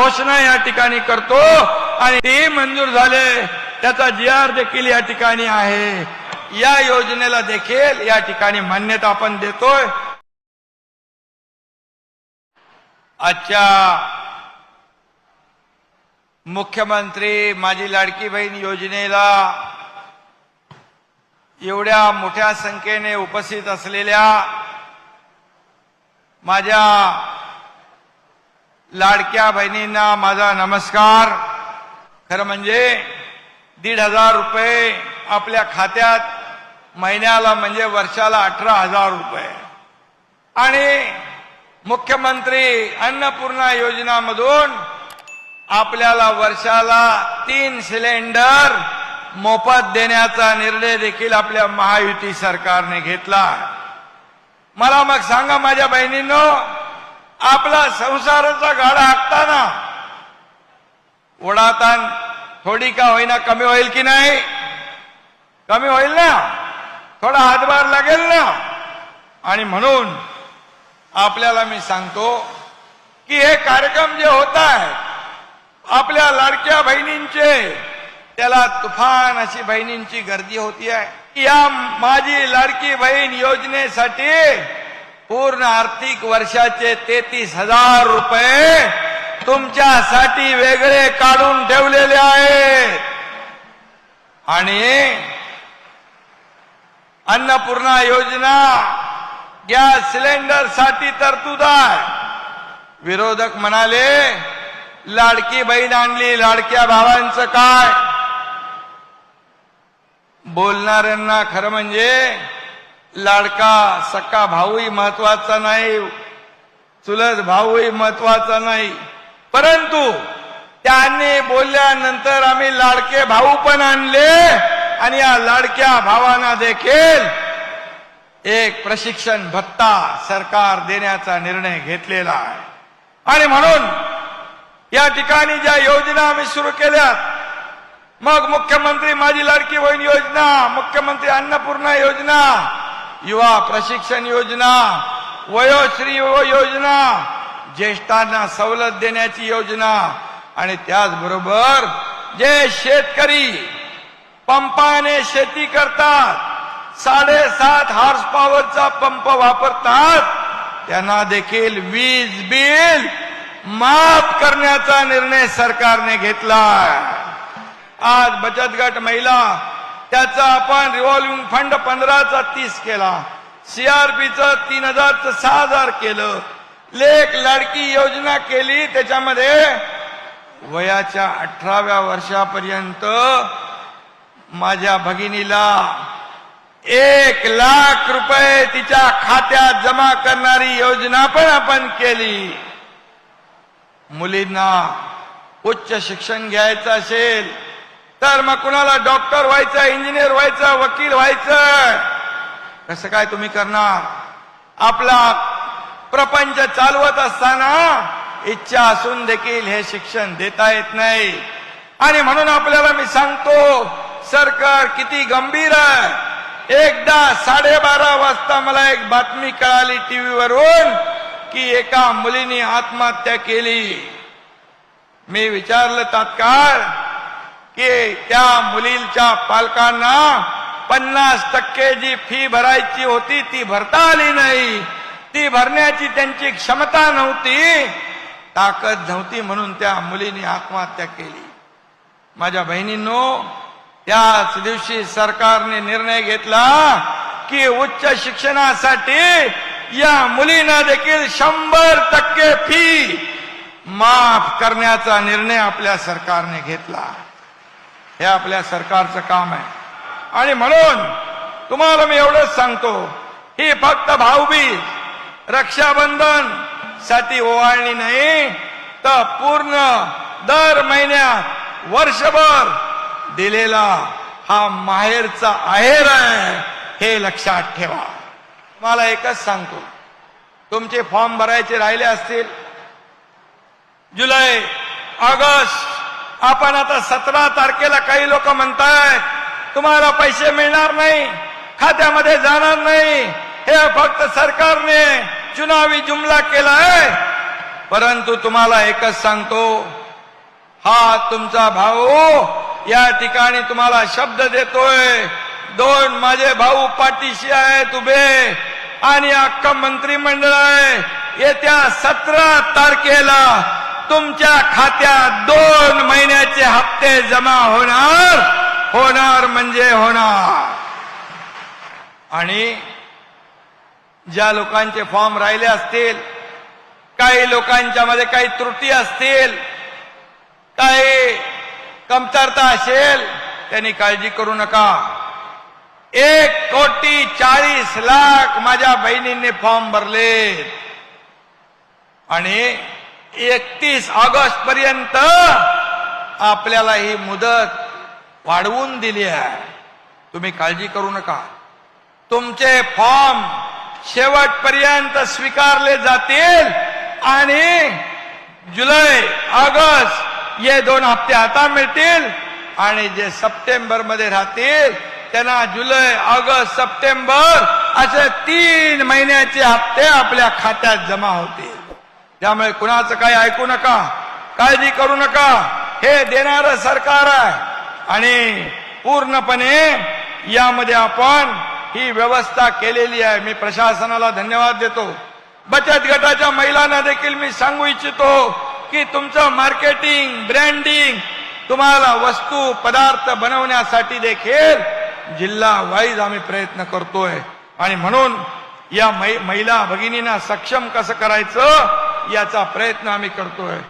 घोषणा या ठिकाणी करतो आणि ते मंजूर झाले. त्याचा जी आर देखील या ठिकाणी आहे. या योजनेला देखील या ठिकाणी मान्यता आपण देतोय. आजच्या मुख्यमंत्री माझी लाडकी बहीण योजनेला एवढ्या मोठ्या संख्येने उपस्थित असलेल्या माझ्या लाडक्या बहिणींना माझा नमस्कार. खरं म्हणजे दीड हजार रुपये आपल्या खात्यात महिन्याला म्हणजे वर्षाला अठरा हजार रुपये. आणि मुख्यमंत्री अन्नपूर्णा योजनामधून आपल्याला वर्षाला तीन सिलेंडर मोफत देण्याचा निर्णय देखील आपल्या महायुती सरकारने घेतला. मला मग सांगा माझ्या बहिणींनो आपला संसाराचा गाडा हाकताना ओढाताण थोडी का होईना कमी होईल की नाही? कमी होईल ना? थोडा हातभार लागेल ना? आणि म्हणून आपल्याला मी सांगतो की हे कार्यक्रम जे होत आहेत आपल्या लाडक्या बहिणींचे त्याला तुफान अशी बहिणींची गर्दी होती आहे या माझी लाडकी बहीण योजनेसाठी पूर्ण आर्थिक वर्षाचे तेहतीस हजार रुपये तुमच्यासाठी वेगळे काढून ठेवलेले आहेत. आणि अन्नपूर्णा योजना गॅस सिलेंडरसाठी तरतूद आहे. विरोधक म्हणाले लाडकी बहीण आणली लाडक्या भावांचं काय? बोलणाऱ्यांना खरं म्हणजे लाडका सक्का भाऊही महत्त्वाचा नाही. चुलत भाऊही महत्त्वाचा नाही. परंतु त्यांनी बोलल्यानंतर आम्ही लाडके भाऊ पण आणले आणि या लाडक्या भावांना देखील एक प्रशिक्षण भत्ता सरकार देण्याचा निर्णय घेतलेला आहे. आणि म्हणून या ठिकाणी ज्या योजना आम्ही सुरू केल्या मग मुख्यमंत्री माझी लाडकी बहीण योजना मुख्यमंत्री अन्नपूर्णा योजना युवा प्रशिक्षण योजना वयोश्री योजना ज्येष्ठांना सवलत देण्याची योजना आणि त्याचबरोबर जे शेतकरी पंपाने शेती करतात साडेसात हॉर्स पॉवरचा पंप वापरतात त्यांना देखील वीज बिल माफ करण्याचा निर्णय सरकारने घेतला आज बचत गट महिला त्याचा आपण रिव्हॉल्विंग फंड पंधराचा तीस केला. सीआरपीचं तीन हजारचं सहा हजार केलं. लेख लाडकी योजना केली. त्याच्यामध्ये वयाच्या अठराव्या वर्षापर्यंत माझ्या भगिनीला एक लाख रुपये तिच्या खात्यात जमा करणारी योजना पण आपण केली. मुलींना उच्च शिक्षण घ्यायचं असेल तर मग कुणाला डॉक्टर व्हायचं इंजिनियर व्हायचं वकील व्हायचं? कसं काय तुम्ही करणार? आपला प्रपंच चालवत असताना इच्छा असून देखील हे शिक्षण देता येत नाही. आणि म्हणून आपल्याला मी सांगतो सरकार किती गंभीर आहे. एकदा साडेबारा वाजता मला एक बातमी कळाली टीव्हीवरून की एका मुलीने आत्महत्या केली. मी विचारलं तात्काळ की त्या मुलीच्या पालकांना पन्नास टक्के जी फी भरायची होती ती भरता आली नाही. ती भरण्याची त्यांची क्षमता नव्हती. ताकद नव्हती म्हणून त्या मुलीने आत्महत्या केली. माझ्या बहिणींनो त्याच दिवशी सरकारने निर्णय घेतला की उच्च शिक्षणासाठी या मुलींना देखील शंभर टक्के फी माफ करण्याचा निर्णय आपल्या सरकारने घेतला. हे आपल्या सरकारचं काम आहे. आणि म्हणून तुम्हाला मी एवढंच सांगतो ही फक्त भाऊबीज रक्षाबंधनसाठी ओवाळणी नाही तर पूर्ण दर महिन्यात वर्षभर दिलेला हा माहेरचा आहेर आहे हे लक्षात ठेवा. मला एकच सांगतो तुमचे फॉर्म भरायचे राहिले असतील जुलै ऑगस्ट आपण आता सतरा तारखेला काही लोक म्हणतायत तुम्हाला पैसे मिळणार नाही खात्यामध्ये जाणार नाही. हे फक्त सरकारने चुनावी जुमला केलाय. परंतु तुम्हाला एकच सांगतो हा तुमचा भाऊ या ठिकाणी तुम्हाला शब्द देतोय दोन माझे भाऊ पाठीशी आहेत उभे आणि अख्खं मंत्रिमंडळ आहे. येत्या सतरा तारखेला तुमच्या खात्यात दोन महिन्याचे हप्ते जमा होणार होणार म्हणजे होणार. आणि ज्या लोकांचे फॉर्म राहिले असतील काही लोकांच्या मध्ये काही त्रुटी असतील काही कमतरता असेल त्यांनी काळजी करू नका. एक कोटी चाळीस लाख माझ्या बहिणींनी फॉर्म भरले आणि एकतीस ऑगस्ट पर्यंत आपल्याला ही मुदत वाढवून दिली आहे. तुम्ही काळजी करू नका. तुमचे फॉर्म शेवटपर्यंत स्वीकारले जातील आणि जुलै ऑगस्ट हे दोन हप्ते आता मिळतील आणि जे सप्टेंबरमध्ये राहतील त्यांना जुलै ऑगस्ट सप्टेंबर असे तीन महिन्याचे हप्ते आपल्या खात्यात जमा होतील. त्यामुळे कुणाचं काही ऐकू नका काळजी करू नका. हे देणारं सरकार आहे. आणि पूर्णपणे यामध्ये आपण ही व्यवस्था केलेली आहे. मी प्रशासनाला धन्यवाद देतो. बचत गटाच्या महिलांना देखील मी सांगू इच्छितो की तुमचं मार्केटिंग ब्रँडिंग तुम्हाला वस्तू पदार्थ बनवण्यासाठी देखील जिल्हा वाईज आम्ही प्रयत्न करतोय. आणि म्हणून या मै- महिला भगिनींना सक्षम कसं करायचं? याचा प्रयत्न आम्ही करतोय.